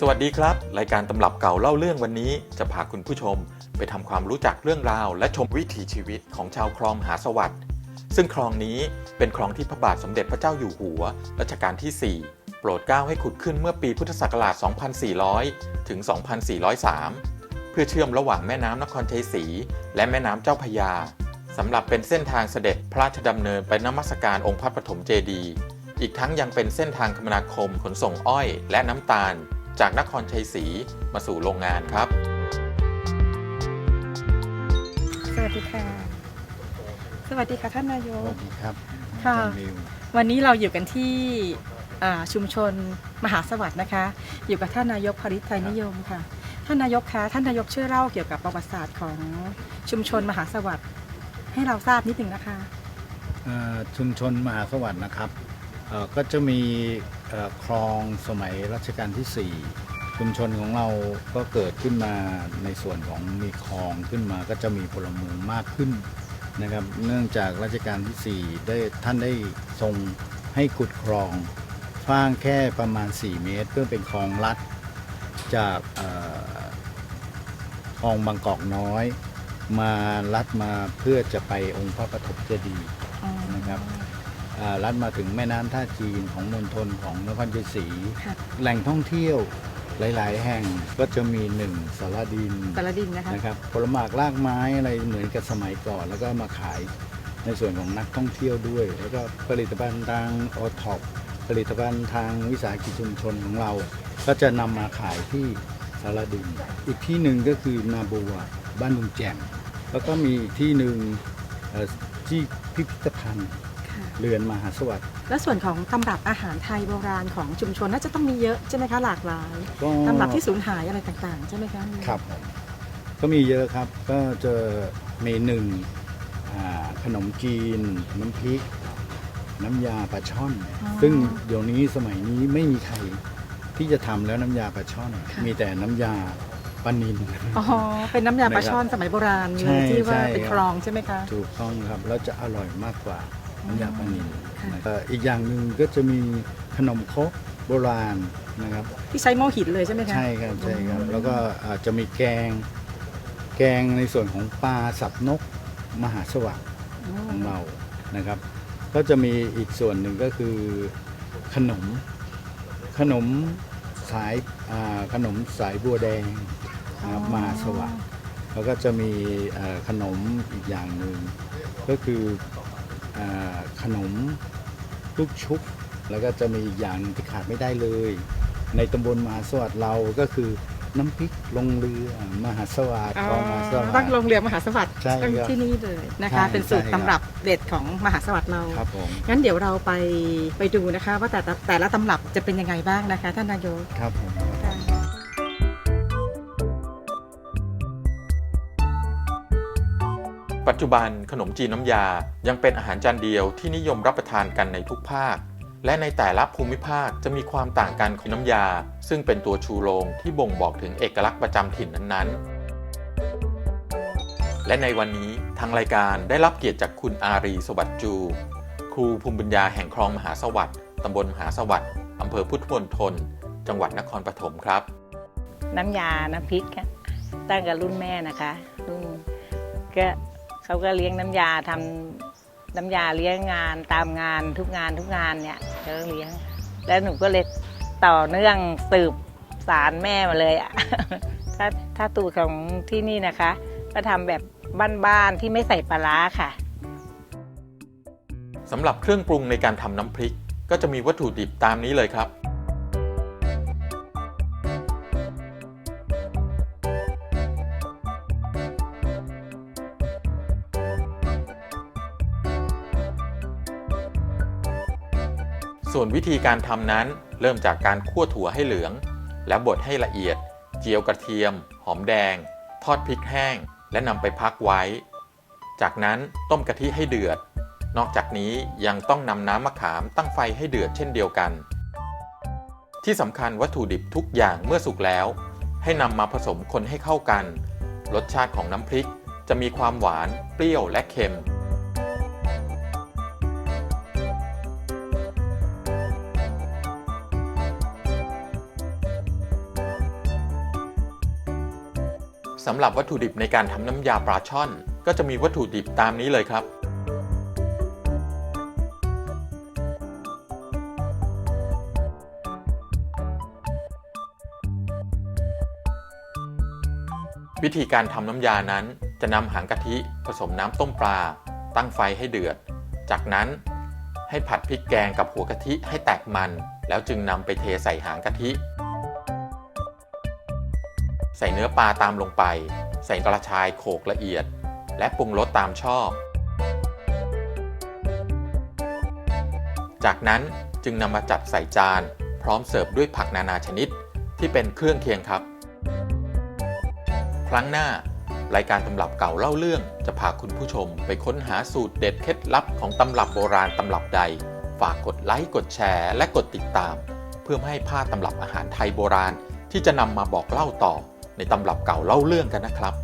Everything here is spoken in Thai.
สวัสดีครับ รายการตำรับเก่าเล่าเรื่องวันนี้จะพาคุณผู้ชมไปทำความรู้จักเรื่องราว และชมวิถีชีวิตของชาวคลองมหาสวัสดิ์ซึ่งคลองนี้เป็นคลองที่พระบาทสมเด็จพระเจ้าอยู่หัวรัชกาลที่ 4 โปรดเกล้าให้ขุดขึ้นเมื่อปีพุทธศักราช 2400 ถึง 2403 เพื่อเชื่อมระหว่างแม่น้ำนครชัยศรีและแม่น้ำเจ้าพยาสำหรับเป็นเส้นทางเสด็จพระราชดำเนินไปนมัสการองค์พระปฐมเจดีย์อีกทั้งยังเป็นเส้นทางคมนาคมขนส่งอ้อย และน้ำตาล จากนครชัยศรีมาสู่โรงงานครับ สวัสดีค่ะ สวัสดีค่ะท่านนายสก วัสดีครับค่ะ อาจารย์มิววันนี้เราอยู่กันที่อ่าชุมชนมหาสวัสดิ์นะคะ อยู่กับท่านนายกพริตไทยนิยมค่ะ ท่านนายกคะท่านนายกช่วยเล่าเกี่ยวกับประวัติศาสตร์ของชุมชนมหาสวัสดิ์ให้เราทราบนิดหนึ่งนะคะ เอ่อชุมชนมหาสวัสดิ์นะครับเอ่อก็จะมีเอ่อ คลองสมัยรัชกาลที่ 4 ชุมชนของเราก็เกิดขึ้นมาในส่วนของมีคลองขึ้นมาก็จะมีพลเมืองมากขึ้นนะครับ เนื่องจากรัชกาลที่ 4 ได้ท่านได้ทรงให้ขุดคลองฟ้างแค่ประมาณ 4 เมตร เพื่อเป็นคลองลัดจากคลองบางกอกน้อย มาลัดมาเพื่อจะไปองค์พระปฐมเจดีย์นะครับ ลัดมาถึงแม่น้ำท่าจีนของมณฑลของนครชัยศรีค่ะ แหล่งท่องเที่ยวหลาย ๆ แห่งก็จะมีหนึ่งสารดินสารดินนะคะ นะครับผลหมากรากไม้อะไรเหมือนกับสมัยก่อน แล้วก็มาขายในส่วนของนักท่องเที่ยวด้วย แล้วก็ผลิตภัณฑ์ทางโอท็อปผลิตภัณฑ์ทางวิสาหกิจชุมชนของเรา ก็จะนำมาขายที่สารดิน อีกที่หนึ่งก็คือนาบัวบ้านลุงแจ่มแล้วก็มีอีกที่หนึ่งเอ่อที่พิพิธภัณฑ์ค่ะ เรือนมหาสวัสดิ์และส่วนของตำรับอาหารไทยโบราณของชุมชนน่าจะต้องมีเยอะใช่ไหมคะหลากหลายก็ตำรับที่สูญหายอะไรต่างๆ ใช่ไหมคะครับผมก็มีเยอะครับก็จะมีหนึ่งอ่าขนมจีน น้ำพริก น้ำยาปลาช่อน ซึ่งเดี๋ยวนี้สมัยนี้ไม่มีใครที่จะทำแล้วน้ำยาปลาช่อน มีแต่น้ำยาปลานินอ๋อเป็นน้ำยาปลาช่อนสมัยโบราณใช่เลยที่ว่าใช่เป็นครับคลองใช่ไหมคะถูกต้องครับแล้วจะอร่อยมากกว่า น้ำยาปลานินค่ะเอ่ออีกอย่างหนึ่งก็จะมีขนมครกโบราณนะครับที่ใช้หม้อหินเลยใช่ไหมคะใช่ครับใช่ครับแล้วก็อาจจะมีแกง แกงในส่วนของปลาสับนกมหาสวัสดิ์อ๋อของเรานะครับ ก็จะมีอีกส่วนหนึ่งก็คือขนมขนมสายอ่าขนมสายบัวแดงนะครับมหาสวัสดิ์แล้วก็จะมีเอ่อขนมอีกอย่างหนึ่งก็คืออ่า ขนมลูกชุบแล้วก็จะมีอีกอย่างหนึ่งที่ขาดไม่ได้เลย ในตำบลมหาสวัสดิ์เราก็คือน้ำพริกลงเรือมหาสวัสดิ์อ๋อของมหาสวัสดิ์ตั้งโรงเรียนมหาสวัสดิ์ใช่ครับตั้งที่นี่เลยนะคะใช่เป็นสูตรใช่ครับตำรับเด็ดของมหาสวัสดิ์เราครับผมงั้นเดี๋ยวเราไปไปดูนะคะ ว่าแต่ละแต่ละตำรับจะเป็นยังไงบ้างนะคะ ท่านนายกครับผม ปัจจุบันขนมจีนน้ำยายังเป็นอาหารจานเดียวที่นิยมรับประทานกันในทุกภาค และในแต่ละภูมิภาคจะมีความต่างกันของน้ำยา ซึ่งเป็นตัวชูโรงที่บ่งบอกถึงเอกลักษณ์ประจำถิ่นนั้นๆ และในวันนี้ทางรายการได้รับเกียรติจากคุณอารีสวัสดิ์จู ครูภูมิปัญญาแห่งคลองมหาสวัสดิ์ตำบลมหาสวัสดิ์อำเภอพุทธมณฑลจังหวัดนครปฐมครับ น้ำยาน้ำพริกอะตั้งแต่รุ่นแม่นะคะรุ่นก็ เขาก็เลี้ยงน้ำยาทำน้ำยาเลี้ยงงานตามงานทุกงานทุกงานเนี่ยเขาเลี้ยง แล้วหนูก็เลยต่อเนื่องสืบสารแม่มาเลยอะถ้าถ้าตูดของที่นี่นะคะ ก็ทำแบบบ้านๆที่ไม่ใส่ปลาร้าค่ะสำหรับเครื่องปรุงในการทำน้ำพริก ก็จะมีวัตถุดิบตามนี้เลยครับ ส่วนวิธีการทำนั้นเริ่มจากการคั่วถั่วให้เหลือง แล้วบดให้ละเอียด เจียวกระเทียม หอมแดง ทอดพริกแห้ง และนำไปพักไว้ จากนั้นต้มกะทิให้เดือด นอกจากนี้ยังต้องนำน้ำมะขามตั้งไฟให้เดือดเช่นเดียวกัน ที่สำคัญวัตถุดิบทุกอย่างเมื่อสุกแล้ว ให้นำมาผสมคนให้เข้ากัน รสชาติของน้ำพริกจะมีความหวาน เปรี้ยวและเค็ม สำหรับวัตถุดิบในการทำน้ำยาปลาช่อน ก็จะมีวัตถุดิบตามนี้เลยครับ วิธีการทำน้ำยานั้นจะนำหางกะทิผสมน้ำต้มปลา ตั้งไฟให้เดือด จากนั้นให้ผัดพริกแกงกับหัวกะทิให้แตกมัน แล้วจึงนำไปเทใส่หางกะทิ ใส่เนื้อปลาตามลงไป ใส่กระชายโขกละเอียด และปรุงรสตามชอบ จากนั้นจึงนำมาจัดใส่จานพร้อมเสิร์ฟด้วยผักนานาชนิดที่เป็นเครื่องเคียงครับ ครั้งหน้ารายการตำรับเก่าเล่าเรื่องจะพาคุณผู้ชมไปค้นหาสูตรเด็ดเคล็ดลับของตำรับโบราณตำรับใด ฝากกดไลค์กดแชร์และกดติดตาม เพื่อไม่ให้พลาดตำรับอาหารไทยโบราณที่จะนำมาบอกเล่าต่อ ในตำรับเก่าเล่าเรื่องกันนะครับ